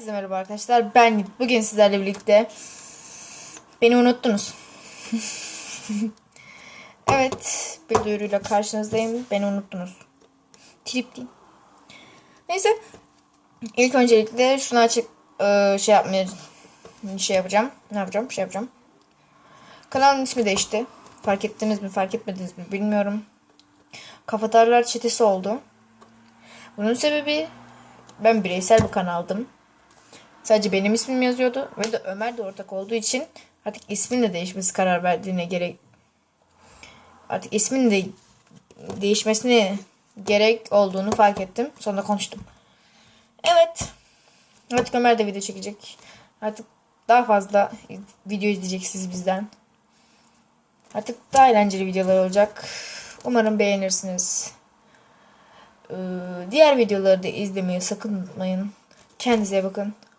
Herkese merhaba arkadaşlar. Ben. Bugün sizlerle birlikte beni unuttunuz. evet, bir duyuruyla karşınızdayım. Beni unuttunuz. Trip değil. Neyse. İlk öncelikle şunu açık e, şey yapmaya şey yapacağım. Ne yapacağım? Şey yapacağım. Kanalın ismi değişti. Fark ettiniz mi, fark etmediniz mi bilmiyorum. Kafatarlar çetesi oldu. Bunun sebebi ben bireysel bir kanaldım. Sadece benim ismim yazıyordu ve de Ömer de ortak olduğu için artık ismin de değişmesi karar verdiğine gerek artık ismin de değişmesine gerek olduğunu fark ettim. Sonra konuştum. Evet. Artık Ömer de video çekecek. Artık daha fazla video izleyeceksiniz bizden. Artık daha eğlenceli videolar olacak. Umarım beğenirsiniz. Ee, diğer videoları da izlemeyi sakın unutmayın. Kendinize bakın.